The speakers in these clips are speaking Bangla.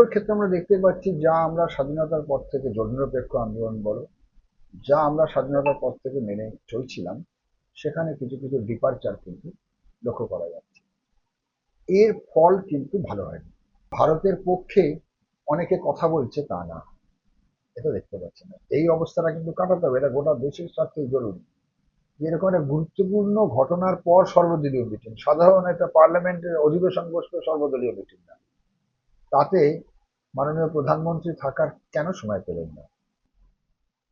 এইগুলোর ক্ষেত্রে আমরা দেখতে পাচ্ছি যা আমরা স্বাধীনতার পর থেকে জননিরপেক্ষ আন্দোলন বলো, যা আমরা স্বাধীনতার পর থেকে মেনে চলছিলাম, সেখানে কিছু কিছু ডিপারচার কিন্তু লক্ষ্য করা যাচ্ছে। এর ফল কিন্তু ভালো হয়নি। ভারতের পক্ষে অনেকে কথা বলছে তা না, এটা দেখতে পাচ্ছি না। এই অবস্থাটা কিন্তু কাটাতে হবে, এটা গোটা দেশের স্বার্থে জরুরি। যে এরকম একটা গুরুত্বপূর্ণ ঘটনার পর সর্বদলীয় মিটিং সাধারণ একটা পার্লামেন্টের অধিবেশন বসবে সর্বদলীয় মিটিং না। তাতে মাননীয় প্রধানমন্ত্রী থাকার কেন সময় পেলেন না?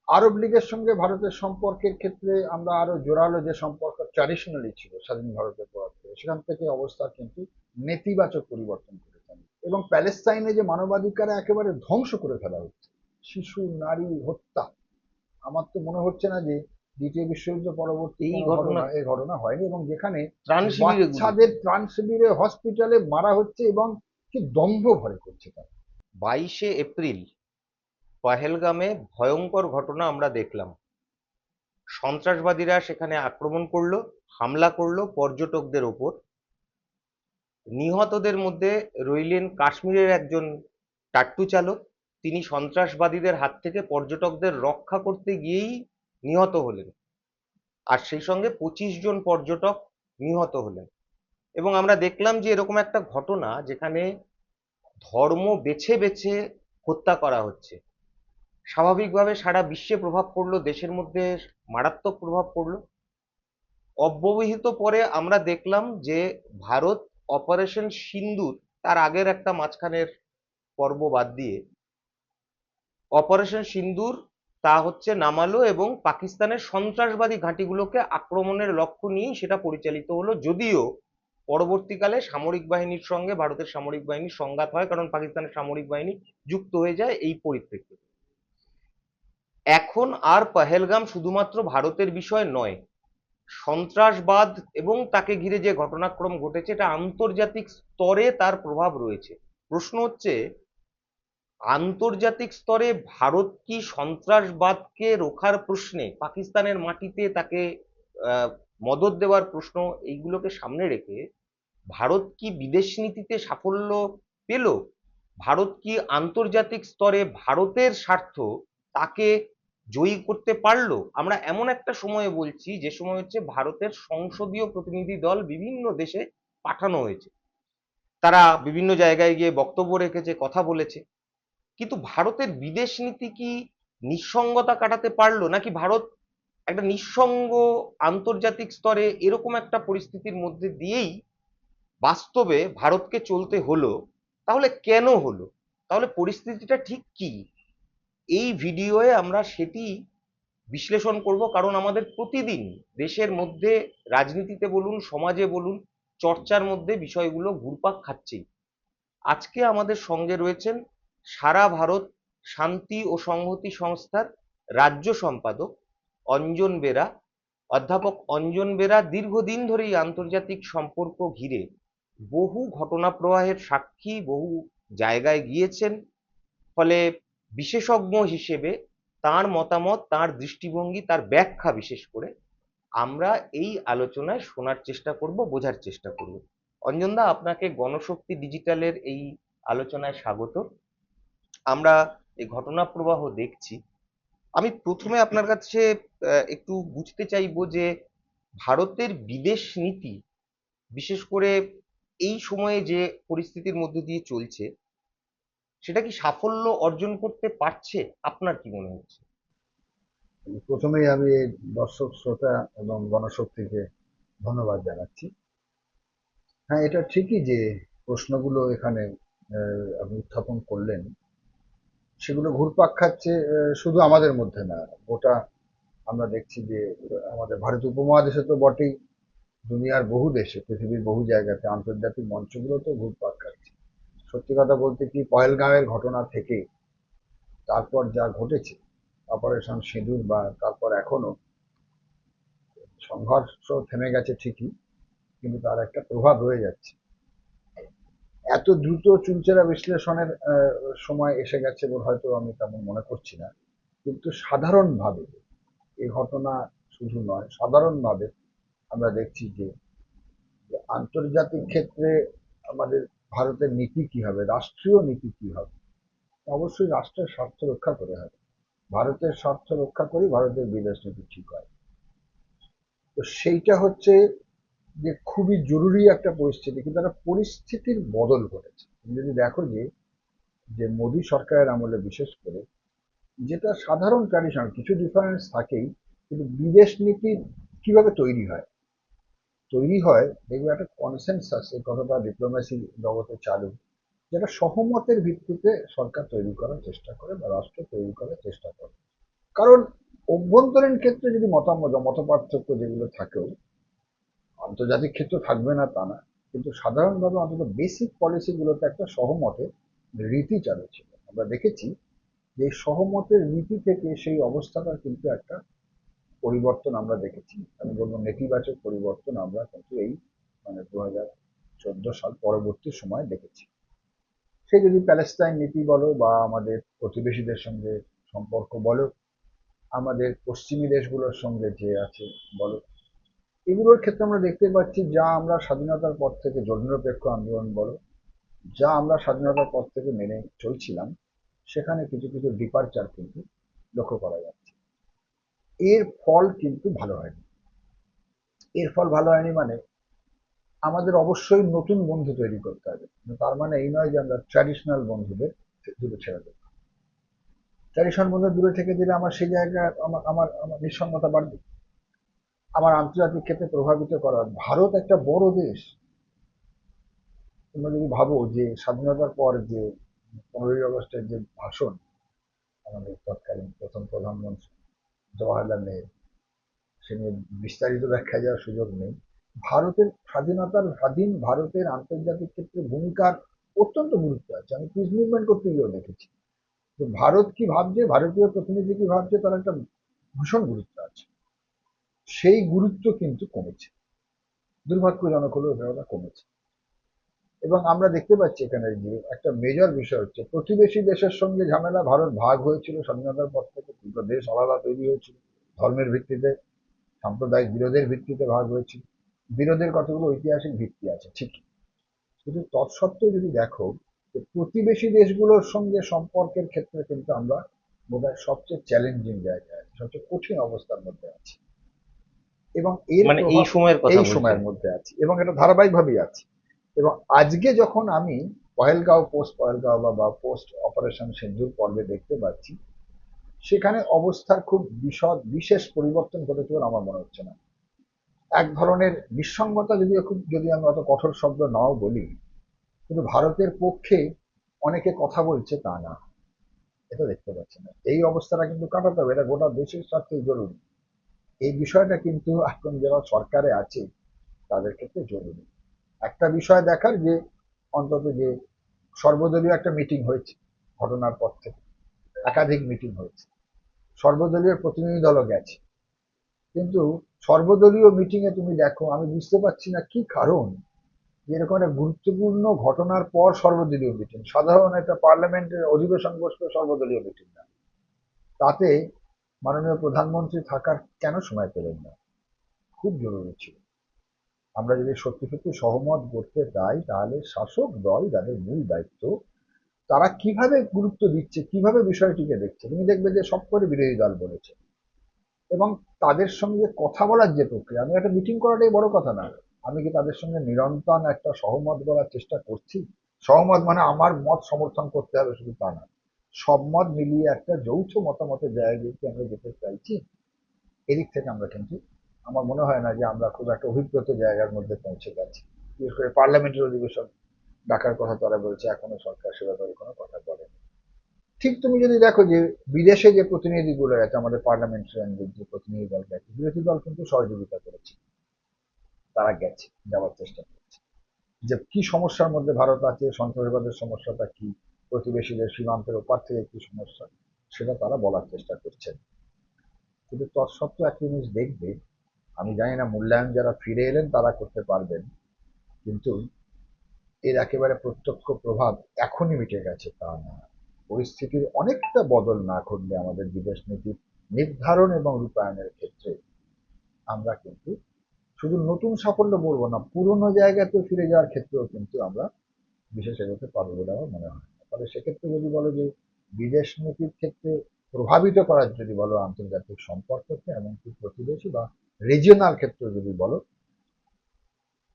আরব লীগের সঙ্গে ভারতের সম্পর্কের ক্ষেত্রে আমরা আরও জোরালো যে সম্পর্ক ট্র্যাডিশনালি ছিল স্বাধীন ভারতের পর থেকে সেখান থেকে অবস্থা কিন্তু নেতিবাচক পরিবর্তন করেছেন এবং প্যালেস্তাইনে যে মানবাধিকার একেবারে ধ্বংস করে ফেলা হচ্ছে শিশু নারী হত্যা আমার তো মনে হচ্ছে না যে দ্বিতীয় বিশ্বযুদ্ধ পরবর্তী এই ঘটনা- এই ঘটনা হয়নি এবং যেখানে বাচ্চাদের ত্রাণ শিবিরে হসপিটালে মারা হচ্ছে এবং কি দম্ভ ভরে করছে তারা? বাইশে এপ্রিল পহেলগামে ভয়ঙ্কর ঘটনা আমরা দেখলাম। সন্ত্রাসবাদীরা সেখানে আক্রমণ করল, হামলা করল পর্যটকদের ওপর। নিহতদের মধ্যে রইলেন কাশ্মীরের একজন টাট্টু চালক। তিনি সন্ত্রাসবাদীদের হাত থেকে পর্যটকদের রক্ষা করতে গিয়েই নিহত হলেন। আর সেই সঙ্গে পঁচিশ জন পর্যটক নিহত হলেন। এবং আমরা দেখলাম যে এরকম একটা ঘটনা যেখানে ধর্ম বেছে বেছে হত্যা করা হচ্ছে। স্বাভাবিকভাবে সারা বিশ্বে প্রভাব পড়ল, দেশের মধ্যে মারাত্মক প্রভাব পড়ল। অব্যবহিত পরে আমরা দেখলাম যে ভারত অপারেশন সিন্দুর তার আগের একটা মাঝখানের পর্ব বাদ দিয়ে অপারেশন সিন্দুর, তা হচ্ছে নামালো এবং পাকিস্তানের সন্ত্রাসবাদী ঘাঁটিগুলোকে আক্রমণের লক্ষ্য নিয়েই সেটা পরিচালিত হলো। যদিও পরবর্তীকালে সামরিক বাহিনীর সঙ্গে ভারতের সামরিক বাহিনীর সংঘাত হয়, কারণ পাকিস্তানের সামরিক বাহিনী যুক্ত হয়ে যায় এই পরিপ্রেক্ষিতে। এখন আর পহেলগাম শুধুমাত্র ভারতের বিষয় নয়, সন্ত্রাসবাদ এবং তাকে ঘিরে যে ঘটনাক্রম ঘটেছে, এটা আন্তর্জাতিক স্তরে তার প্রভাব রয়েছে। প্রশ্ন হচ্ছে, আন্তর্জাতিক স্তরে ভারত কি সন্ত্রাসবাদকে রোখার প্রশ্নে পাকিস্তানের মাটিতে তাকে মদত দেওয়ার প্রশ্ন, এইগুলোকে সামনে রেখে ভারত কি বিদেশ নীতিতে সাফল্য পেল? ভারত কি আন্তর্জাতিক স্তরে ভারতের স্বার্থ তাকে জয়ী করতে পারল? আমরা এমন একটা সময়ে বলছি, যে সময় হচ্ছে ভারতের সংসদীয় প্রতিনিধি দল বিভিন্ন দেশে পাঠানো হয়েছে। তারা বিভিন্ন জায়গায় গিয়ে বক্তব্য রেখেছে, কথা বলেছে। কিন্তু ভারতের বিদেশ নীতি কি নিঃসঙ্গতা কাটাতে পারল? নাকি ভারত একটা নিঃসঙ্গ আন্তর্জাতিক স্তরে এরকম একটা পরিস্থিতির মধ্যে দিয়েই বাস্তবে ভারতকে চলতে হলো, তাহলে কেন হলো? তাহলে পরিস্থিতিটা ঠিক কি? এই ভিডিওয়ে আমরা সেটি বিশ্লেষণ করব, কারণ আমাদের প্রতিদিন দেশের মধ্যে, রাজনীতিতে বলুন, সমাজে বলুন, চর্চার মধ্যে বিষয়গুলো ঘুরপাক খাচ্ছেই আজকে আমাদের সঙ্গে রয়েছেন সারা ভারত শান্তি ও সংহতি সংস্থার রাজ্য সম্পাদক অঞ্জন বেরা। অধ্যাপক অঞ্জন বেরা দীর্ঘদিন ধরেই আন্তর্জাতিক সম্পর্ক ঘিরে বহু ঘটনা প্রবাহের সাক্ষী বহু জায়গায় গিয়েছেন, ফলে বিশেষজ্ঞ হিসেবে তার মতামত, তার দৃষ্টিভঙ্গি, তার ব্যাখ্যা বিশেষ করে আমরা এই আলোচনায় শোনার চেষ্টা করব, বোঝার চেষ্টা করব। অঞ্জনদা আপনাকে গণশক্তি ডিজিটালের এই আলোচনায় স্বাগত। আমরা এই ঘটনা প্রবাহ দেখছি। আমি প্রথমে আপনার কাছে একটু বুঝতে চাইব যে ভারতের বিদেশ নীতি, বিশেষ করে এই সময়ে যে পরিস্থিতির মধ্যে দিয়ে চলছে, সেটা কি সাফল্য অর্জন করতে পারছে? আপনার কি মনে হচ্ছে? প্রথমেই আমি দর্শক, শ্রোতা এবং গণশক্তিকে ধন্যবাদ জানাচ্ছি। হ্যাঁ এটা ঠিকই যে প্রশ্নগুলো এখানে আপনি উত্থাপন করলেন। সেগুলো ঘুরপাক খাচ্ছে শুধু আমাদের মধ্যে না, গোটা আমরা দেখছি যে আমাদের ভারত উপমহাদেশে তো বটেই দুনিয়ার বহু দেশে, পৃথিবীর বহু জায়গাতে, আন্তর্জাতিক মঞ্চগুলো তো ঘুরপাক খাচ্ছে সত্যি কথা বলতে কি পহেলগাঁওয়ের ঘটনা থেকে, তারপর যা ঘটেছে, অপারেশন সিঁদুর বা তারপর এখনও সংঘর্ষ থেমে গেছে ঠিকই, কিন্তু তার একটা প্রভাব রয়ে যাচ্ছে। এত দ্রুত চুলচেরা বিশ্লেষণের সময় এসে গেছে বলে হয়তো আমি তেমন মনে করছি না। কিন্তু সাধারণভাবে এই ঘটনা শুধু নয়, সাধারণভাবে আমরা দেখছি যে আন্তর্জাতিক ক্ষেত্রে আমাদের ভারতের নীতি কি হবে? রাষ্ট্রীয় নীতি কি হবে? অবশ্যই রাষ্ট্রের স্বার্থ রক্ষা করে হবে। ভারতের স্বার্থ রক্ষা করি, ভারতের বিদেশ নীতি ঠিক হয়। তো সেইটা হচ্ছে যে খুবই জরুরি একটা পরিস্থিতি, কিন্তু একটা পরিস্থিতির বদল ঘটেছে। তুমি যদি দেখো যে যে মোদী সরকারের আমলে বিশেষ করে, যেটা সাধারণ ট্র্যাডিশন কিছু ডিফারেন্স থাকেই, কিন্তু বিদেশ নীতি কীভাবে তৈরি হয়? তৈরি হয়, দেখবে একটা কনসেন্সাস এই কথাটা ডিপ্লোমেসি জগতে চালু, যেটা সহমতের ভিত্তিতে সরকার তৈরি করার চেষ্টা করে বা রাষ্ট্র তৈরি করার চেষ্টা করে। কারণ অভ্যন্তরীণ ক্ষেত্রে যদি মতামত মত পার্থক্য যেগুলো থাকেও, আন্তর্জাতিক ক্ষেত্রে থাকবে না তা না, কিন্তু সাধারণভাবে অন্তত বেসিক পলিসিগুলোতে একটা সহমতে রীতি চালু ছিল। আমরা দেখেছি যে সহমতের নীতি থেকে সেই অবস্থাটা কিন্তু একটা পরিবর্তন আমরা দেখেছি। আমি বলব নেতিবাচক পরিবর্তন আমরা কিন্তু এই মানে দু হাজার চোদ্দ সাল পরবর্তী সময় দেখেছি। সে যদি প্যালেস্তাইন নীতি বলো বা আমাদের প্রতিবেশীদের সঙ্গে সম্পর্ক বলো, আমাদের পশ্চিমী দেশগুলোর সঙ্গে যে আছে বলো, এগুলোর ক্ষেত্রে আমরা দেখতে পাচ্ছি যা আমরা স্বাধীনতার পর থেকে জননিরপেক্ষ আন্দোলন বলো, যা আমরা স্বাধীনতার পর থেকে মেনে চলছিলাম, সেখানে কিছু কিছু ডিপারচার কিন্তু লক্ষ্য করা যাচ্ছে। এর ফল কিন্তু ভালো হয়নি। এর ফল ভালো হয়নি মানে আমাদের অবশ্যই নতুন বন্ধু তৈরি করতে হবে। তার মানে এই নয় যে আমরা ট্র্যাডিশনাল বন্ধুদের দূরে ছেড়ে দেবো। ট্র্যাডিশনাল বন্ধু দূরে থেকে দিলে আমার সেই জায়গায় আমার আমার আমার নিঃসঙ্গতা বাড়বে। আমার আন্তর্জাতিক ক্ষেত্রে প্রভাবিত করার ভারত একটা বড় দেশ। তোমরা যদি ভাবো যে স্বাধীনতার পর যে পনেরোই আগস্টের যে ভাষণ, আমাদের তৎকালীন প্রথম প্রধানমন্ত্রী জওয়াহরলাল নেহরু সে নিয়ে বিস্তারিত ব্যাখ্যা যাওয়ার সুযোগ নেই। ভারতের স্বাধীনতার, স্বাধীন ভারতের আন্তর্জাতিক ক্ষেত্রে ভূমিকার অত্যন্ত গুরুত্ব আছে। আমি পিস মুভমেন্ট করতে গিয়েও দেখেছি। যে ভারত কি ভাবছে, ভারতীয় প্রতিনিধি কি ভাবছে, তার একটা ভীষণ গুরুত্ব আছে। সেই গুরুত্ব কিন্তু কমেছে। দুর্ভাগ্যজনক হলেও এটা কমেছে। এবং আমরা দেখতে পাচ্ছি এখানে যে একটা মেজর বিষয় হচ্ছে প্রতিবেশী দেশের সঙ্গে ঝামেলা ভারত ভাগ হয়েছিল স্বাধীনতার পর থেকে দুটো দেশ আলাদা তৈরি হয়েছিল ধর্মের ভিত্তিতে সাম্প্রদায়িক বিরোধের ভিত্তিতে ভাগ হয়েছিল বিরোধের কতগুলো ঐতিহাসিক ভিত্তি আছে ঠিকই কিন্তু তৎসত্ত্বেও যদি দেখো যে প্রতিবেশী দেশগুলোর সঙ্গে সম্পর্কের ক্ষেত্রে কিন্তু আমরা বোধহয় সবচেয়ে চ্যালেঞ্জিং জায়গায় আছি সবচেয়ে কঠিন অবস্থার মধ্যে আছি। এবং এর মানে এই সময়ের এই সময়ের মধ্যে আছি এবং এটা ধারাবাহিকভাবেই আছে। এবং আজকে যখন আমি পহেলগাঁও পোস্ট পহেলগাঁও বা- পোস্ট অপারেশন সিন্ধুর পর্বে দেখতে পাচ্ছি, সেখানে অবস্থার খুব বিশদ, বিশেষ পরিবর্তন ঘটেছে বলে আমার মনে হচ্ছে না। এক ধরনের নিঃসঙ্গতা যদি খুব যদি আমি অত কঠোর শব্দ নাও বলি, কিন্তু ভারতের পক্ষে অনেকে কথা বলছে তা না। এটা দেখতে পাচ্ছি না। এই অবস্থাটা কিন্তু কাটাতে হবে, এটা গোটা দেশের স্বার্থে জরুরি। এই বিষয়টা কিন্তু এখন যারা সরকারে আছে, তাদের ক্ষেত্রে জরুরি। একটা বিষয় দেখার যে অন্তত যে সর্বদলীয় একটা মিটিং হয়েছে, ঘটনার পর থেকে, একাধিক মিটিং হয়েছে। সর্বদলীয় প্রতিনিধি দলও গেছে। কিন্তু সর্বদলীয় মিটিংয়ে তুমি দেখো, আমি বুঝতে পারছি না কি কারণ যে এরকম একটা গুরুত্বপূর্ণ ঘটনার পর সর্বদলীয় মিটিং সাধারণ একটা পার্লামেন্টের অধিবেশন বসবে সর্বদলীয় মিটিং না। তাতে মাননীয় প্রধানমন্ত্রী থাকার কেন সময় পেলেন না? খুব জরুরি ছিল। আমরা যদি সত্যি সত্যি সহমত করতে চাই তাহলে শাসক দল যাদের মূল দায়িত্ব, তারা কীভাবে গুরুত্ব দিচ্ছে, কীভাবে বিষয়টিকে দেখছে? তুমি দেখবে যে সব করে বিরোধী দল বলেছে। এবং তাদের সঙ্গে কথা বলার যে প্রক্রিয়া, আমি একটা মিটিং করাটাই বড় কথা না। আমি কি তাদের সঙ্গে নিরন্তর একটা সহমত করার চেষ্টা করছি? সহমত মানে আমার মত সমর্থন করতে হবে শুধু তা না। সব মত মিলিয়ে একটা যৌথ মতামতের জায়গায় আমরা যেতে চাইছি? এদিক থেকে আমরা কিন্তু আমার মনে হয় না যে আমরা খুব একটা অভিপ্রেত জায়গার মধ্যে পৌঁছে যাচ্ছি বিশেষ করে পার্লামেন্টের অধিবেশন ডাকার কথা তারা বলছে, এখনও সরকার সে ব্যাপারে কোনো কথা বলেনি। ঠিক তুমি যদি দেখো যে বিদেশে যে প্রতিনিধিগুলো আছে, আমাদের পার্লামেন্টারিয়ানদের যে প্রতিনিধি দল গেছে বিরোধী দল কিন্তু সহযোগিতা করেছে। তারা গেছে, যাওয়ার চেষ্টা করছে। যে কি সমস্যার মধ্যে ভারত আছে, সন্ত্রাসবাদের সমস্যাটা কি, প্রতিবেশীদের সীমান্তের ওপার থেকে কি সমস্যা, সেটা তারা বলার চেষ্টা করছেন। কিন্তু তৎসত্ত্বেও একটা জিনিস দেখবে আমি জানি না, মূল্যায়ন যারা ফিরে এলেন তারা করতে পারবেন, কিন্তু এর একেবারে প্রত্যক্ষ প্রভাব এখনই মিটে গেছে তা না পরিস্থিতির অনেকটা বদল না ঘটলে আমাদের বিদেশ নীতির নির্ধারণ এবং রূপায়ণের ক্ষেত্রে আমরা কিন্তু শুধু নতুন সাফল্য বলব না, পুরনো জায়গাতে ফিরে যাওয়ার ক্ষেত্রেও কিন্তু আমরা বিশেষ এগোতে পারবে বলে আমার মনে হয়। ফলে সেক্ষেত্রে যদি বলো যে বিদেশ নীতির ক্ষেত্রে প্রভাবিত করার যদি বলো আন্তর্জাতিক সম্পর্ককে, এমনকি প্রতিবেশী বা রিজিয়নাল ক্ষেত্রে যদি বলো,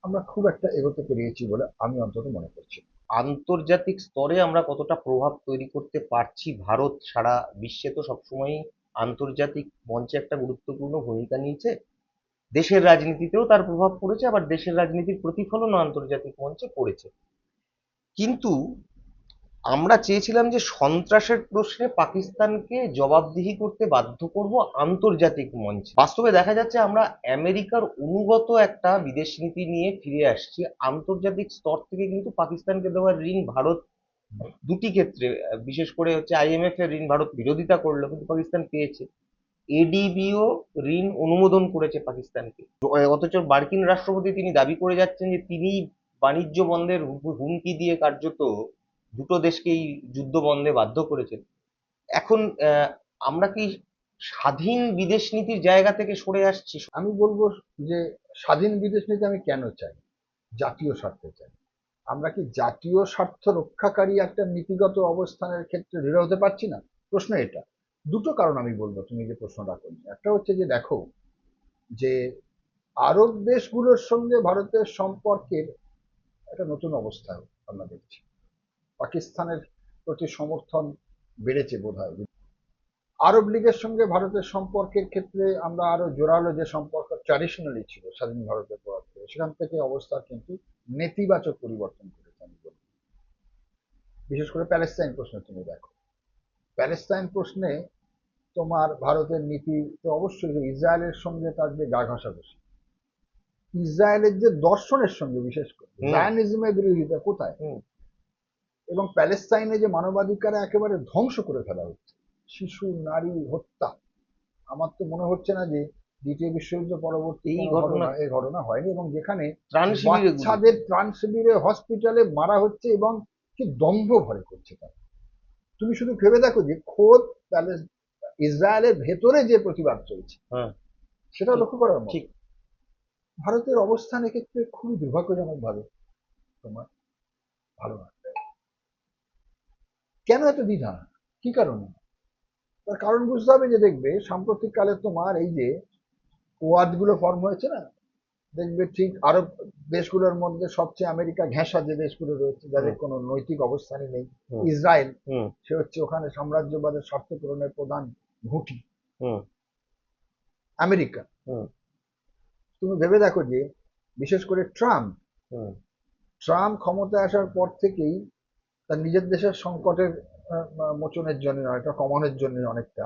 আমরা খুব একটা এগোতে পেরিয়েছি বলে আমি অন্তত মনে করছি আন্তর্জাতিক স্তরে আমরা কতটা প্রভাব তৈরি করতে পারছি ভারত সারা বিশ্বে তো সবসময়ই আন্তর্জাতিক মঞ্চে একটা গুরুত্বপূর্ণ ভূমিকা নিয়েছে। দেশের রাজনীতিতেও তার প্রভাব পড়েছে, আবার দেশের রাজনীতির প্রতিফলনও আন্তর্জাতিক মঞ্চে পড়েছে। কিন্তু আমরা চেয়েছিলাম যে সন্ত্রাসের প্রশ্নে পাকিস্তানকে জবাবদিহি করতে বাধ্য করব আন্তর্জাতিক মঞ্চে। বাস্তবে দেখা যাচ্ছে আমরা আমেরিকার অনুগত একটা বিদেশ নীতি নিয়ে ফিরে আসছি। আন্তর্জাতিক স্তর থেকে কিন্তু পাকিস্তানকে দেওয়ার ঋণ ভারত দুটি ক্ষেত্রে, বিশেষ করে হচ্ছে আইএমএফ এর ঋণ ভারত বিরোধিতা করল, কিন্তু পাকিস্তান পেয়েছে। এডিবিও ঋণ অনুমোদন করেছে পাকিস্তানকে। অথচ মার্কিন রাষ্ট্রপতি তিনি দাবি করে যাচ্ছেন যে তিনি বাণিজ্য বন্ধের হুমকি দিয়ে কার্যত দুটো দেশকেই যুদ্ধ বন্ধে বাধ্য করেছেন। এখন আমরা কি স্বাধীন বিদেশ নীতির জায়গা থেকে সরে আসছি? আমি বলব যে স্বাধীন বিদেশ নীতি আমি কেন চাই? জাতীয় স্বার্থে চাই। আমরা কি জাতীয় স্বার্থ রক্ষাকারী একটা নীতিগত অবস্থানের ক্ষেত্রে দৃঢ় হতে পারছি না? প্রশ্ন এটা। দুটো কারণ আমি বলব, তুমি যে প্রশ্নটা করছ একটা হচ্ছে যে, দেখো, যে আরব দেশগুলোর সঙ্গে ভারতের সম্পর্কের একটা নতুন অবস্থা আমরা দেখছি। পাকিস্তানের প্রতি সমর্থন বেড়েছে বোধ হয় আরব লীগের সঙ্গে ভারতের সম্পর্কের ক্ষেত্রে আমরা আরও জোরালো যে সম্পর্ক ট্র্যাডিশনালি ছিল স্বাধীন ভারতের পর থেকে সেখান থেকে অবস্থা কিন্তু নেতিবাচক পরিবর্তন করেছে আমি বলব বিশেষ করে প্যালেস্তাইন প্রশ্নে তুমি দেখো প্যালেস্তাইন প্রশ্নে তোমার ভারতের নীতি তো অবশ্যই ইসরায়েলের সঙ্গে তার যে গা ঘষাঘষি ইসরায়েলের যে দর্শনের সঙ্গে বিশেষ করে। জায়নিজমের বিরোধিতা কোথায়। এবং প্যালেস্তাইনে যে মানবাধিকার একেবারে ধ্বংস করে ফেলা হচ্ছে শিশু নারী হত্যা আমার তো মনে হচ্ছে না যে দ্বিতীয় বিশ্বযুদ্ধ পরবর্তী এই ঘটনা- এই ঘটনা হয়নি এবং যেখানে বাচ্চাদের ত্রাণ শিবিরে হসপিটালে মারা হচ্ছে এবং কি দম্ভ ভরে করছে তারা। তুমি শুধু ভেবে দেখো যে খোদ প্যালেস ইসরায়েলের ভেতরে যে প্রতিবাদ চলছে হ্যাঁ। সেটা লক্ষ্য করার মতো। ঠিক। ভারতের অবস্থান এক্ষেত্রে খুবই দুর্ভাগ্যজনক ভাবে তোমার ভালো না। কেন এত দ্বিধা? কি কারণে? তার কারণ বুঝতে হবে যে দেখবে সাম্প্রতিক কালে তোমার এই যে কোয়াদগুলো ফর্ম হয়েছে না দেখবে ঠিক আরব দেশগুলোর মধ্যে সবচেয়ে আমেরিকা ঘেঁষা যে দেশগুলো রয়েছে যাদের। কোনো নৈতিক অবস্থানই নেই ইসরায়েল সে হচ্ছে ওখানে সাম্রাজ্যবাদের স্বার্থ পূরণের প্রধান ঘুঁটি। আমেরিকা। হুম। তুমি ভেবে দেখো যে বিশেষ করে ট্রাম্প হুম। ট্রাম্প ক্ষমতায় আসার পর থেকেই তার নিজের দেশের সংকটের মোচনের জন্য অনেকটা কমানোর জন্য অনেকটা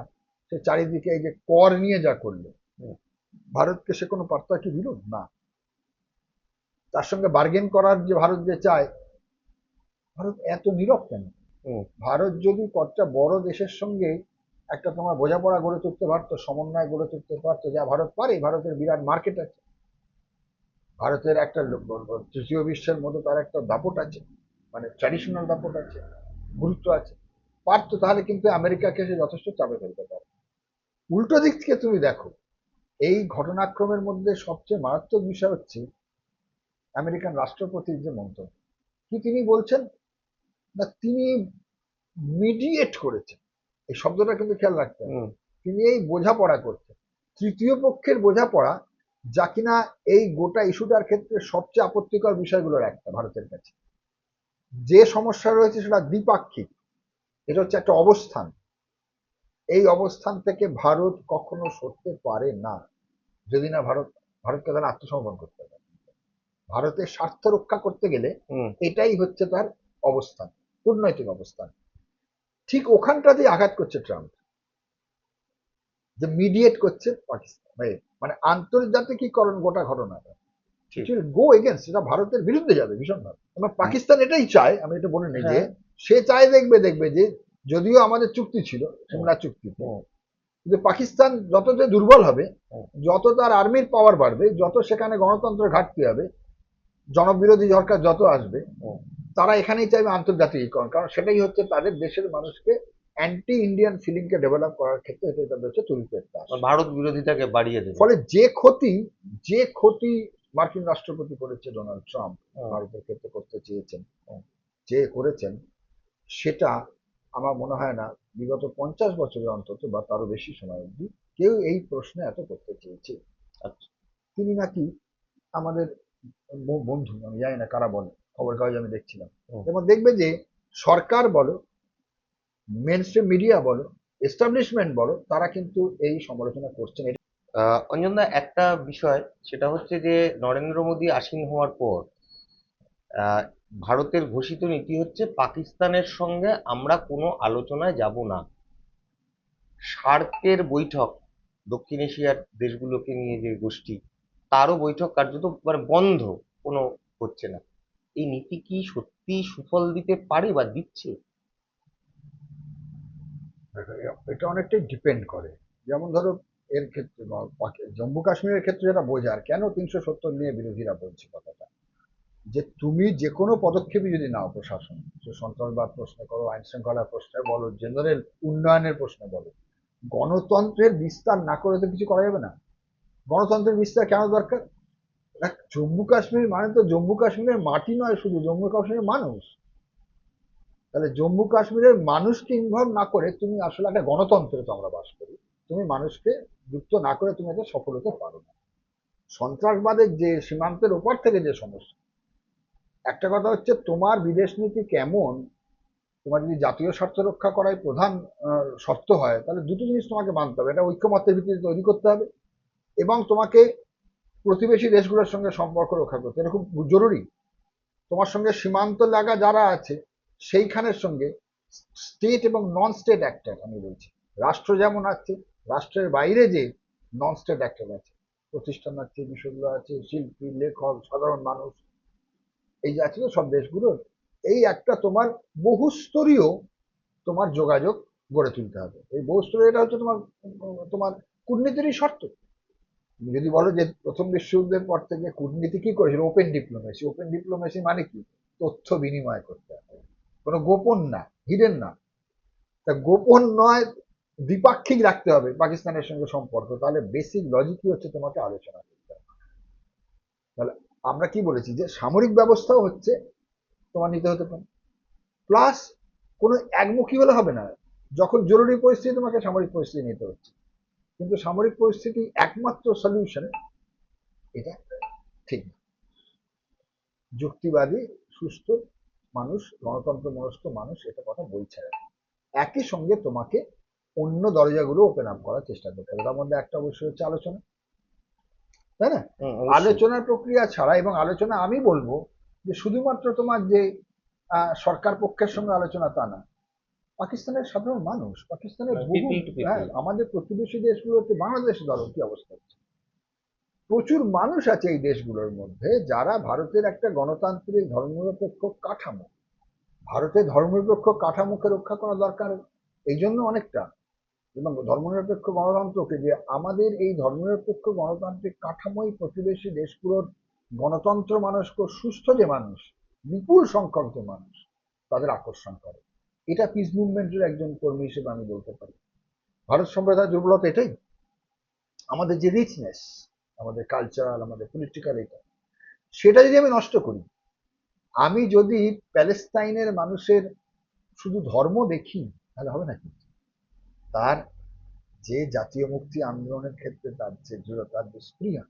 সে চারিদিকে এই যে কর নিয়ে যা করল। ভারতকে সে কোনো বার্তা কি দিল? না। তার সঙ্গে বার্গেন করার যে ভারত যে চায় ভারত এত নীরব কেন? ভারত যদি কতটা বড় দেশের সঙ্গে একটা তোমার বোঝাপড়া গড়ে তুলতে পারতো সমন্বয় গড়ে তুলতে পারতো যা ভারত পারে ভারতের বিরাট মার্কেট আছে। ভারতের একটা তৃতীয় বিশ্বের মতো তার একটা দাপট আছে। মানে ট্র্যাডিশনাল দাপট আছে গুরুত্ব আছে। পারতো তাহলে কিন্তু আমেরিকাকে সে যথেষ্ট চাপে ফেলতে পারে। উল্টো দিক থেকে তুমি দেখো এই ঘটনাক্রমের মধ্যে সবচেয়ে মারাত্মক বিষয় হচ্ছে আমেরিকান রাষ্ট্রপতির যে মন্তব্য। কি তিনি বলছেন? না তিনি মিডিয়েট করেছেন। এই শব্দটা কিন্তু খেয়াল রাখতে হবে। তিনি এই বোঝাপড়া করছেন। তৃতীয় পক্ষের বোঝাপড়া যা কিনা এই গোটা ইস্যুটার ক্ষেত্রে সবচেয়ে আপত্তিকর বিষয়গুলোর একটা ভারতের কাছে। যে সমস্যা রয়েছে সেটা দ্বিপাক্ষিক। এটা হচ্ছে একটা অবস্থান। এই অবস্থান থেকে ভারত কখনো সরতে পারে না। যদি না ভারত ভারতকে তারা আত্মসমর্পণ করতে পারে ভারতের স্বার্থ রক্ষা করতে গেলে এটাই হচ্ছে তার অবস্থান কূটনৈতিক অবস্থান। ঠিক ওখানটাতেই আঘাত করছে ট্রাম্প। যে মিডিয়েট করছে পাকিস্তান মানে- মানে আন্তর্জাতিকীকরণ গোটা ঘটনাটা। গো এগেনস্ট এটা ভারতের বিরুদ্ধে যাবে ভীষণভাবে এবং পাকিস্তান এটাই চায় আমি এটা বলে নেই যে হ্যাঁ। সে চায় দেখবে দেখবে যে যদিও আমাদের চুক্তি ছিল সিমলা চুক্তি কিন্তু পাকিস্তান যত যে দুর্বল হবে যত তার আর্মির পাওয়ার বাড়বে যত সেখানে গণতন্ত্রের ঘাটতি হবে জনবিরোধী সরকার যত আসবে তারা এখানেই চাইবে আন্তর্জাতিকীকরণ কারণ। সেটাই হচ্ছে তাদের দেশের মানুষকে অ্যান্টি ইন্ডিয়ান ফিলিংকে ডেভেলপ করার ক্ষেত্রে এটাই তাদের হচ্ছে তুলপের ভারত বিরোধিতাকে বাড়িয়ে দেবে। ফলে যে ক্ষতি যে ক্ষতি মার্কিন রাষ্ট্রপতি করেছে ডোনাল্ড ট্রাম্প ভারতের ক্ষেত্রে করতে চেয়েছেন যে করেছেন সেটা আমার মনে হয় না বিগত পঞ্চাশ বছরের অন্তত বা তারও বেশি সময় অবধি কেউ এই প্রশ্নে এত করতে চেয়েছে আচ্ছা। তিনি নাকি আমাদের বন্ধু আমি জানি না কারা বলে খবর কাগজ আমি দেখছিলাম। এবং দেখবে যে সরকার বলো মেন মিডিয়া বলো এস্টাবলিশমেন্ট বলো তারা কিন্তু এই সমালোচনা করছেন অঞ্জনদা একটা বিষয়, সেটা হচ্ছে যে নরেন্দ্র মোদী আসীন হওয়ার পর ভারতের ঘোষিত নীতি হচ্ছে পাকিস্তানের সঙ্গে আমরা কোনো আলোচনায় যাব না। সার্কের বৈঠক দক্ষিণ এশিয়ার দেশগুলোকে নিয়ে যে গোষ্ঠী, তারও বৈঠক কার্যত মানে বন্ধ, কোনো হচ্ছে না। এই নীতি কি সত্যি সুফল দিতে পারে বা দিচ্ছে? এটা অনেকটাই ডিপেন্ড করে। যেমন ধরো এর ক্ষেত্রে বা জম্মু কাশ্মীরের ক্ষেত্রে যেটা বোঝার কেন তিনশো সত্তর নিয়ে বিরোধীরা বলছে কথাটা? যে তুমি যে কোনো পদক্ষেপই যদি নাও প্রশাসন সে সন্ত্রাসবাদ প্রশ্ন করো, আইন শৃঙ্খলা প্রশ্নে বলো জেনারেল উন্নয়নের প্রশ্ন বলো, গণতন্ত্রের বিস্তার না করে তো কিছু করা যাবে না। গণতন্ত্রের বিস্তার কেন দরকার? জম্মু কাশ্মীর মানে তো জম্মু কাশ্মীরের মাটি নয় শুধু, জম্মু কাশ্মীরের মানুষ। তাহলে জম্মু কাশ্মীরের মানুষকে ইনভলভ না করে তুমি আসলে একটা গণতন্ত্রে তো আমরা বাস করি। তুমি মানুষকে যুক্ত না করে তুমি এটা সফল হতে পারো না। সন্ত্রাসবাদের যে সীমান্তের ওপর থেকে যে সমস্যা, একটা কথা হচ্ছে তোমার বিদেশ নীতি কেমন? তোমার যদি জাতীয় স্বার্থ রক্ষা করাই প্রধান শর্ত হয়, তাহলে দুটো জিনিস তোমাকে মানতে হবে। এটা ঐক্যমত্যের ভিত্তিতে তৈরি করতে হবে এবং তোমাকে প্রতিবেশী দেশগুলোর সঙ্গে সম্পর্ক রক্ষা করতে এটা খুব জরুরি। তোমার সঙ্গে সীমান্ত লাগা যারা আছে, সেইখানের সঙ্গে স্টেট এবং নন স্টেট অ্যাক্টর আমি বলছি, রাষ্ট্র যেমন আছে রাষ্ট্রের বাইরে যে নন স্টেট অ্যাক্টর আছে, প্রতিষ্ঠান আছে বিশ্ববিদ্যালয় আছে, শিল্পী, লেখক, সাধারণ মানুষ, এই জাতীয় সব দেশগুলোর, এই একটা তোমার বহুস্তরীয় তোমার যোগাযোগ গড়ে তুলতে হবে। এই বহুস্তরীয় এটা হচ্ছে তোমার তোমার কূটনীতিরই শর্ত। তুমি যদি বলো যে প্রথম বিশ্বযুদ্ধের পর থেকে কূটনীতি কি করেছিল? ওপেন ডিপ্লোমেসি ওপেন ডিপ্লোমেসি মানে কি? তথ্য বিনিময় করতে হবে। কোনো গোপন না হিডেন না। তা গোপন নয় দ্বিপাক্ষিক রাখতে হবে পাকিস্তানের সঙ্গে সম্পর্ক। তাহলে বেসিক লজিকই হচ্ছে তোমাকে আলোচনা করতে হবে। তাহলে আমরা কি বলেছি যে সামরিক ব্যবস্থাও হচ্ছে তোমার নিতে হতে পারে। প্লাস কোনো একমুখী হলে হবে না। যখন জরুরি পরিস্থিতি, তোমাকে সামরিক পরিস্থিতি নিতে হচ্ছে। কিন্তু সামরিক পরিস্থিতি একমাত্র সলিউশন এটা ঠিক না। যুক্তিবাদী, সুস্থ মানুষ, গণতন্ত্র মনস্ক মানুষ এটা কথা বলছে একই সঙ্গে তোমাকে অন্য দরজাগুলো ওপেন আপ করার চেষ্টা করতে হবে। তার মধ্যে একটা অবশ্যই হচ্ছে আলোচনা। তাই না? আলোচনার প্রক্রিয়া ছাড়া এবং আলোচনা আমি বলব যে শুধুমাত্র তোমার যে সরকার পক্ষের সঙ্গে আলোচনা তা না। পাকিস্তানের সাধারণ মানুষ পাকিস্তানের মানে বহু. হ্যাঁ, আমাদের প্রতিবেশী দেশগুলোতে বাংলাদেশ ধরো কি অবস্থা হচ্ছে? প্রচুর মানুষ আছে এই দেশগুলোর মধ্যে যারা ভারতের একটা গণতান্ত্রিক ধর্মনিরপেক্ষ কাঠামো। ভারতের ধর্মনিরপেক্ষ কাঠামোকে রক্ষা করা দরকার। এই জন্য অনেকটা এবং ধর্মনিরপেক্ষ গণতন্ত্রকে যে আমাদের এই ধর্মনিরপেক্ষ গণতান্ত্রিক কাঠামোই প্রতিবেশী দেশগুলোর গণতন্ত্র মানুষকে সুস্থ যে মানুষ, বিপুল সংখ্যক যে মানুষ, তাদের আকর্ষণ করে। এটা পিস মুভমেন্টের একজন কর্মী হিসেবে আমি বলতে পারি। ভারত সম্প্রদায়ের দুর্বলতা এটাই। আমাদের যে রিচনেস আমাদের কালচারাল আমাদের পলিটিক্যাল এটা, সেটা যদি আমি নষ্ট করি, আমি যদি প্যালেস্তাইনের মানুষের শুধু ধর্ম দেখি, তাহলে হবে না কিন্তু তার যে জাতীয় মুক্তি আন্দোলনের ক্ষেত্রে তার যে দৃঢ়, তার যে স্প্রিয়া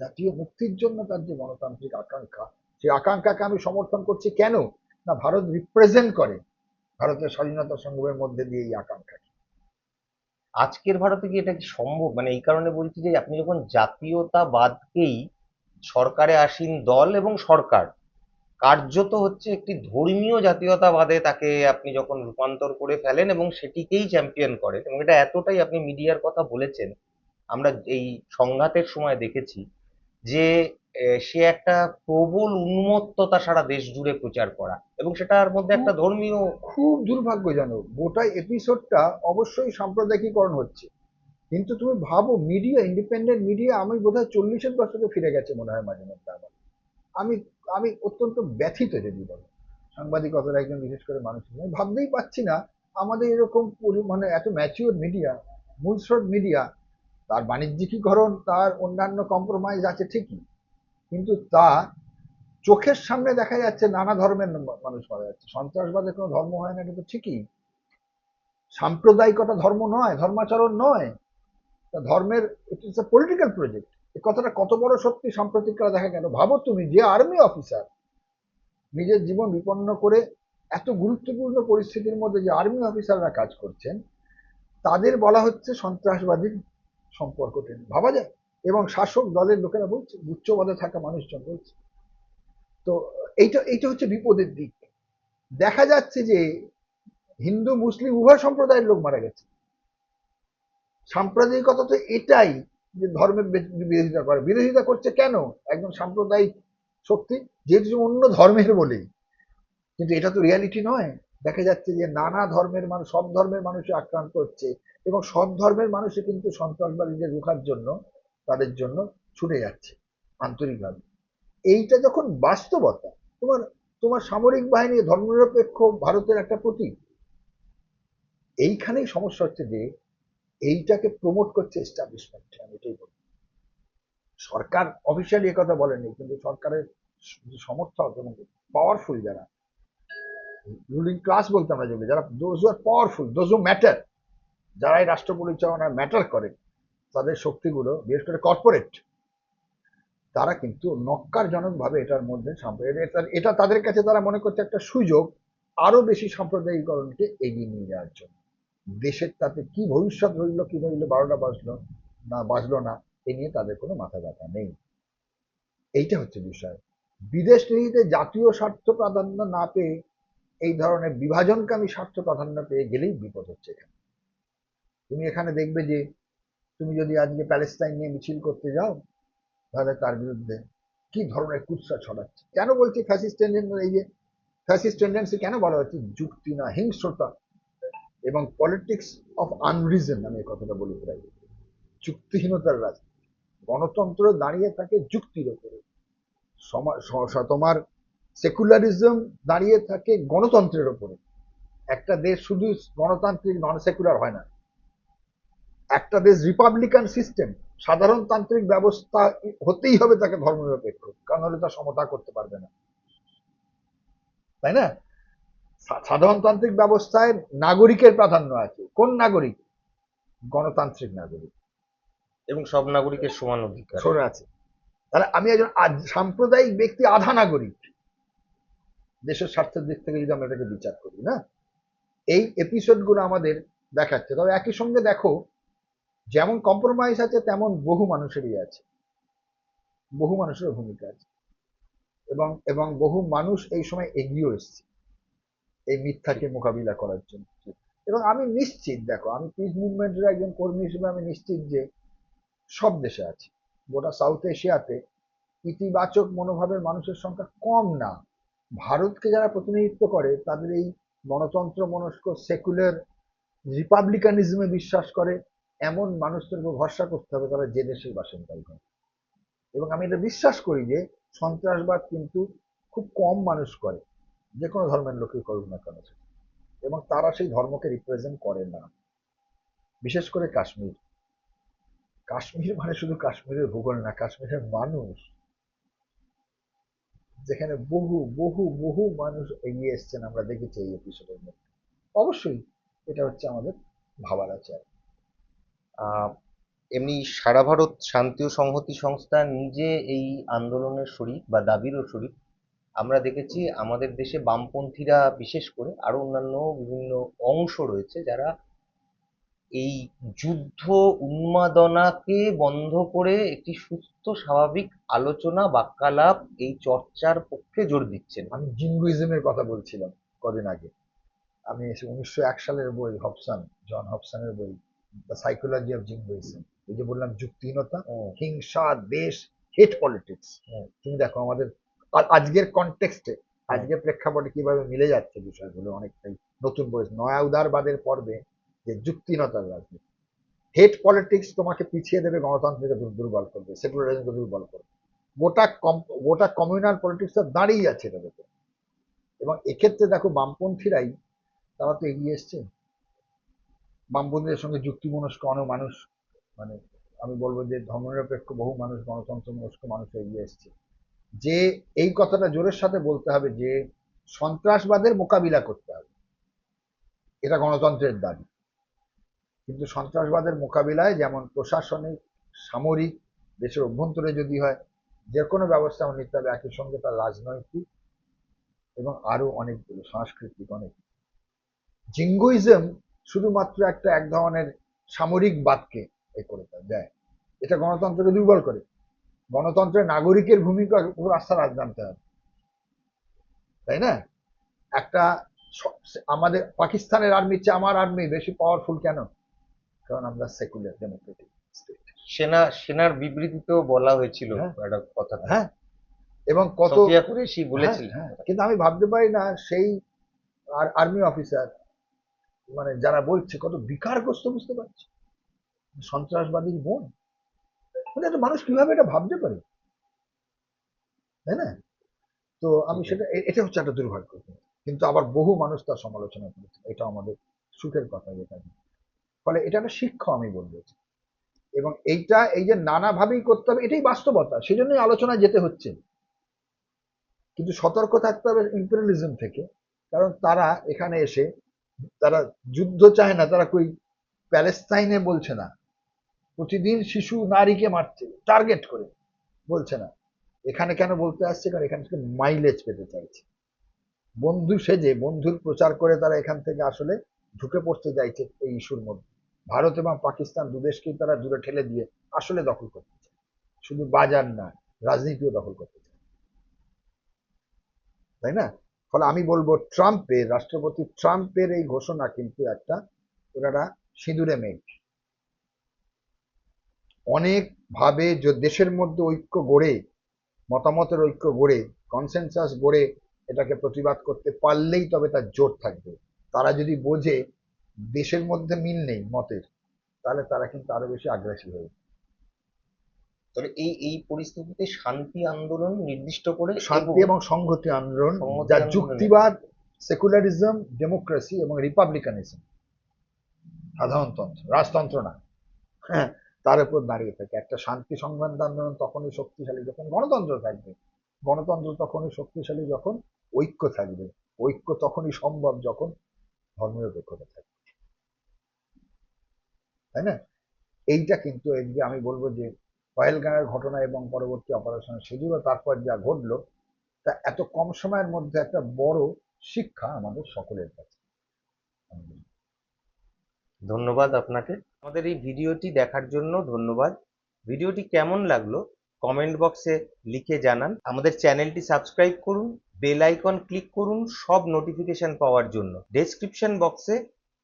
জাতীয় মুক্তির জন্য তার যে গণতান্ত্রিক আকাঙ্ক্ষা, সেই আকাঙ্ক্ষাকে আমি সমর্থন করছি কেন? না, ভারত রিপ্রেজেন্ট করে ভারতের স্বাধীনতা সংগ্রামের মধ্যে দিয়ে এই আকাঙ্ক্ষা আজকের ভারতে কি এটা কি সম্ভব? মানে এই কারণে বলছি যে আপনি যখন জাতীয়তাবাদকেই সরকারে আসীন দল এবং সরকার কার্যত হচ্ছে একটি ধর্মীয় জাতীয়তাবাদে তাকে আপনি যখন রূপান্তর করে ফেলেন এবং সেটিকেই চ্যাম্পিয়ন করেন এবং এটা এতটাই আপনি মিডিয়ার কথা বলেছেন আমরা এই সংঘাতের সময় দেখেছি যে সে একটা প্রবল উন্মত্ততা সারা দেশ জুড়ে প্রচার করা এবং সেটার মধ্যে একটা ধর্মীয় খুব দুর্ভাগ্যজনক গোটা এপিসোডটা অবশ্যই সাম্প্রদায়িকীকরণ হচ্ছে। কিন্তু তুমি ভাবো মিডিয়া ইন্ডিপেন্ডেন্ট মিডিয়া আমি বোধহয় চল্লিশের দশকে ফিরে গেছে মনে হয় মাঝে মধ্যে আমার। আমি আমি অত্যন্ত ব্যথিত যদি বলো সাংবাদিকতার একজন বিশেষ করে মানুষ। আমি ভাবতেই পাচ্ছি না, আমাদের এরকম মানে এত ম্যাচিওর মিডিয়া মূলস্রোত মিডিয়া তার বাণিজ্যিকীকরণ, তার অন্যান্য কম্প্রোমাইজ আছে ঠিকই, কিন্তু তা চোখের সামনে দেখা যাচ্ছে নানা ধর্মের মানুষ মারা যাচ্ছে। সন্ত্রাসবাদে কোনো ধর্ম হয় না কিন্তু ঠিকই। সাম্প্রদায়িকতা ধর্ম নয়, ধর্মাচরণ নয়। তা ধর্মের ইট ইস পলিটিক্যাল প্রজেক্ট কথাটা কত বড় সত্যি সাম্প্রতিককালে দেখা গেল। ভাবো তুমি, যে আর্মি অফিসার নিজের জীবন বিপন্ন করে এত গুরুত্বপূর্ণ পরিস্থিতির মধ্যে যে আর্মি অফিসাররা কাজ করছেন, তাদের বলা হচ্ছে সন্ত্রাসবাদীর সম্পর্ক ভাবা যায়? এবং শাসক দলের লোকেরা বলছে, উচ্চপদে থাকা মানুষজন বলছে। তো এইটা এইটা হচ্ছে বিপদের দিক। দেখা যাচ্ছে যে হিন্দু, মুসলিম উভয় সম্প্রদায়ের লোক মারা গেছে। সাম্প্রদায়িকতা তো এটাই যে ধর্মের বিরোধিতা করে। বিরোধিতা করছে কেন? একজন সাম্প্রদায়িক শক্তি, যেহেতু অন্য ধর্মের বলেই কিন্তু এটা তো রিয়ালিটি নয়। দেখা যাচ্ছে যে নানা ধর্মের মানুষ, সব ধর্মের মানুষ আক্রান্ত হচ্ছে এবং সব ধর্মের মানুষে কিন্তু সন্ত্রাসবাদীদের রোখার জন্য, তাদের জন্য ছুটে যাচ্ছে আন্তরিকভাবে। এইটা যখন বাস্তবতা, তোমার তোমার সামরিক বাহিনী ধর্মনিরপেক্ষ ভারতের একটা প্রতীক। এইখানেই সমস্যা হচ্ছে যে এইটাকে প্রমোট করছে এস্টাবলিশমেন্ট আমি এটাই বলি সরকার অফিসিয়ালি কথা বলেনি কিন্তু সরকারের সমর্থক এবং পাওয়ারফুল যারা রুলিং ক্লাস বলতে আমরা যেগুলো, যারা those are powerful those matter যারা এই রাষ্ট্র পরিচালনা ম্যাটার করে, তাদের শক্তিগুলো, বিশেষ করে কর্পোরেট তারা কিন্তু নক্কারজনকভাবে এটার মধ্যে এটা- এটা তাদের কাছে তারা মনে করছে একটা সুযোগ, আরও বেশি সাম্প্রদায়িকরণকে এগিয়ে নিয়ে যাওয়ার জন্য। দেশের তাতে কি ভবিষ্যৎ রইল, কি রইল, বারোটা বাজলো না বাজলো না, এ নিয়ে তাদের কোনো মাথা ব্যথা নেই। এইটা হচ্ছে বিষয়। বিদেশ নীতিতে জাতীয় স্বার্থ প্রাধান্য না পেয়ে এই ধরনের বিভাজনকামী স্বার্থ প্রাধান্য পেয়ে গেলেই বিপদ হচ্ছে এখানে। তুমি এখানে দেখবে যে, তুমি যদি আজকে প্যালেস্তাইন নিয়ে মিছিল করতে যাও, তাহলে তার বিরুদ্ধে কি ধরনের কুৎসা ছড়াচ্ছে? কেন বলছি ফ্যাসিস্ট এই যে ফ্যাসিস্ট টেন্ডেন্সি কেন বলা হচ্ছে? যুক্তি না, হিংস্রতা। এবং পলিটিক্স অফ আনরিজন আমি এই কথাটা বলি প্রায়। যুক্তিহীনতার রাজনীতি। গণতন্ত্র দাঁড়িয়ে থাকে যুক্তির ওপরে। তোমার সেকুলারিজম দাঁড়িয়ে থাকে গণতন্ত্রের ওপরে। একটা দেশ শুধু গণতান্ত্রিক, নন সেকুলার হয় না। একটা দেশ রিপাবলিকান সিস্টেম সাধারণতান্ত্রিক ব্যবস্থা হতেই হবে তাকে ধর্মনিরপেক্ষ। কারণ হলে তা সমতা করতে পারবে না। তাই না? সাধারণতান্ত্রিক ব্যবস্থায় নাগরিকের প্রাধান্য আছে। কোন নাগরিক? গণতান্ত্রিক নাগরিক। এবং সব নাগরিকের সমান অধিকার। সরে আছে। তাহলে আমি একজন সাম্প্রদায়িক ব্যক্তি আধা নাগরিক। দেশের স্বার্থের দিক থেকে যদি আমরা এটাকে বিচার করি না? এই এপিসোডগুলো আমাদের দেখাচ্ছে। তবে একই সঙ্গে দেখো যেমন কম্প্রোমাইজ আছে তেমন বহু মানুষেরই আছে। বহু মানুষের ভূমিকা আছে। এবং এবং বহু মানুষ এই সময় এগিয়েও এসছে। এই মিথ্যাকে মোকাবিলা করার জন্য। এবং আমি নিশ্চিত, দেখো, আমি পিস মুভমেন্টের একজন কর্মী হিসেবে আমি নিশ্চিত যে সব দেশে আছে। গোটা সাউথ এশিয়াতে ইতিবাচক মনোভাবের মানুষের সংখ্যা কম না। ভারতকে যারা প্রতিনিধিত্ব করে, তাদের এই গণতন্ত্র মনস্ক সেকুলার রিপাবলিকানিজমে বিশ্বাস করে, এমন মানুষদের উপর ভরসা করতে হবে তারা যে দেশের বাসিন্দাই হয় এবং আমি এটা বিশ্বাস করি যে সন্ত্রাসবাদ কিন্তু খুব কম মানুষ করে। যে কোনো ধর্মের লোকই করুক না কেন এবং তারা সেই ধর্মকে রিপ্রেজেন্ট করে না। বিশেষ করে কাশ্মীর। কাশ্মীর মানে শুধু কাশ্মীরের ভূগোল না, কাশ্মীরের মানুষ। যেখানে বহু বহু বহু মানুষ এগিয়ে এসছেন, আমরা দেখেছি এই এপিসোডের মধ্যে। অবশ্যই এটা হচ্ছে আমাদের ভাবার আছে এমনি সারা ভারত শান্তি ও সংহতি সংস্থা নিজে এই আন্দোলনের শরিক বা দাবিরও শরিক। আমরা দেখেছি আমাদের দেশে বামপন্থীরা বিশেষ করে আরও অন্যান্য বিভিন্ন অংশ রয়েছে যারা এই যুদ্ধ উন্মাদনাকে বন্ধ করে একটি সুস্থ স্বাভাবিক আলোচনা বাক্যালাপ এই চর্চার পক্ষে জোর দিচ্ছেন। আমি জিঙ্গুইজমের কথা বলছিলাম কদিন আগে। আমি এসে উনিশশো এক সালের বই হবসান জন হবসানের বই দ্য সাইকোলজি অফ জিঙ্গুইজম এই যে বললাম যুক্তিহীনতা হিংসা দেশ হেট পলিটিক্স। তুমি দেখো আমাদের আ- আজকের কনটেক্সটে আজকের প্রেক্ষাপটে কীভাবে মিলে যাচ্ছে বিষয়গুলো অনেকটাই নতুন বই নয়া উদারবাদের পর্বে যে যুক্তিহীনতার রাজনীতি হেড পলিটিক্স তোমাকে পিছিয়ে দেবে গণতন্ত্রকে দুর্বল করবে সেকুলারিজমকে দুর্বল করবে। গোটা কম গোটা কমিউনাল পলিটিক্সটা দাঁড়িয়ে যাচ্ছে এটার উপর। এবং এক্ষেত্রে দেখো বামপন্থীরাই তারা তো এগিয়ে এসছে। বামপন্থীদের সঙ্গে যুক্তিমনস্ক অনেক মানুষ মানে আমি বলব যে ধর্মনিরপেক্ষ বহু মানুষ গণতন্ত্র মনস্ক মানুষ এগিয়ে এসছে। যে এই কথাটা জোরের সাথে বলতে হবে যে সন্ত্রাসবাদের মোকাবিলা করতে হবে। এটা গণতন্ত্রের দাবি। কিন্তু সন্ত্রাসবাদের মোকাবিলায় যেমন প্রশাসনিক, সামরিক, দেশের অভ্যন্তরে যদি হয়, যে কোনো ব্যবস্থা নিতে হবে। একই সঙ্গে তার রাজনৈতিক এবং আরও অনেকগুলো সাংস্কৃতিক অনেক। জিঙ্গুইজম শুধুমাত্র একটা এক ধরনের সামরিক বাদকে এ করে দেয়। এটা গণতন্ত্রকে দুর্বল করে। গণতন্ত্রের নাগরিকের ভূমিকা উপর আস্থা রাখ জানতে হবে। তাই না? একটা আমাদের পাকিস্তানের আর্মির চেয়ে আমার আর্মি বেশি পাওয়ারফুল কেন? কারণ আমরা সেকুলার ডেমোক্রেটিক স্টেট সেনা সেনার বিবৃতিতেও বলা হয়েছিল হ্যাঁ। একটা কথা। হ্যাঁ। এবং কত কুরেশি বলেছিলেন। হ্যাঁ, হ্যাঁ। কিন্তু আমি ভাবতে পারি না সেই আর আর্মি অফিসার মানে যারা বলছে কত বিকারগ্রস্ত বুঝতে পারছে? সন্ত্রাসবাদীর বোন। মানে একটা মানুষ কীভাবে এটা ভাবতে পারে? তাই না? তো আমি সেটা এটা হচ্ছে একটা দুর্ভাগ্য। কিন্তু আবার বহু মানুষ তার সমালোচনা করেছে। এটা আমাদের সুখের কথা যেটা। ফলে এটা একটা শিক্ষা আমি বলব। এবং এইটা এই যে নানাভাবেই করতে হবে এটাই বাস্তবতা। সেজন্যই আলোচনায় যেতে হচ্ছে। কিন্তু সতর্ক থাকতে হবে ইম্পেরিয়ালিজম থেকে। কারণ তারা এখানে এসে তারা যুদ্ধ চায় না তারা কই প্যালেস্তাইনে বলছে না। প্রতিদিন শিশু নারীকে মারছে টার্গেট করে। বলছে না। এখানে কেন বলতে আসছে? কারণ এখান থেকে মাইলেজ পেতে চাইছে। বন্ধু সেজে, বন্ধুর প্রচার করে তারা এখান থেকে আসলে ঢুকে পড়তে চাইছে এই ইস্যুর মধ্যে। ভারত এবং পাকিস্তান দু দেশকেই তারা দূরে ঠেলে দিয়ে আসলে দখল করতে চায়। শুধু বাজার না, রাজনীতিও দখল করতে চায়। তাই না? ফলে আমি বলব, ট্রাম্পের, রাষ্ট্রপতি ট্রাম্পের এই ঘোষণা কিন্তু একটা, ওনারা সিঁদুরে মেঘ অনেক ভাবে যে দেশের মধ্যে ঐক্য গড়ে মতামতের ঐক্য গড়ে কনসেনসাস গড়ে এটাকে প্রতিবাদ করতে পারলেই তবে তার জোর থাকবে। তারা যদি বোঝে দেশের মধ্যে মিল নেই মতের তাহলে তারা কিন্তু আরও বেশি আগ্রাসী হয়ে। তাহলে এই এই পরিস্থিতিতে শান্তি আন্দোলন নির্দিষ্ট করে শান্তি এবং সংহতি আন্দোলন যা যুক্তিবাদ সেকুলারিজম ডেমোক্রেসি এবং রিপাবলিকানিজম সাধারণতন্ত্র রাজতন্ত্র না। হ্যাঁ তার উপর দাঁড়িয়ে থাকে। একটা শান্তি সংগ্রাম আন্দোলন তখনই শক্তিশালী যখন গণতন্ত্র থাকবে। গণতন্ত্র তখনই শক্তিশালী যখন ঐক্য থাকবে। ঐক্য তখনই সম্ভব যখন ধর্মনিরপেক্ষতা থাকবে। তাই না? এইটা কিন্তু যে আমি বলব যে পয়েলগাঁয়ের ঘটনা এবং পরবর্তী অপারেশন সেগুলো তারপর যা ঘটলো, তা এত কম সময়ের মধ্যে একটা বড় শিক্ষা আমাদের সকলের কাছে। ধন্যবাদ আপনাকে। আমাদের এই ভিডিওটি দেখার জন্য ধন্যবাদ। ভিডিওটি কেমন লাগল কমেন্ট বক্সে লিখে জানান। আমাদের চ্যানেলটি সাবস্ক্রাইব করুন, বেল আইকন ক্লিক করুন, সব নোটিফিকেশন পাওয়ার জন্য। ডেসক্রিপশন বক্সে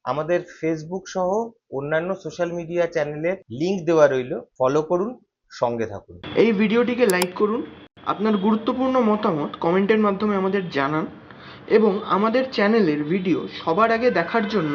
আমাদের ফেসবুক সহ অন্যান্য সোশ্যাল মিডিয়া চ্যানেলের লিংক দেওয়া রইল। ফলো করুন, সঙ্গে থাকুন। এই ভিডিওটিকে লাইক করুন, আপনার গুরুত্বপূর্ণ মতামত কমেন্টের মাধ্যমে আমাদের জানান এবং আমাদের চ্যানেলের ভিডিও সবার আগে দেখার জন্য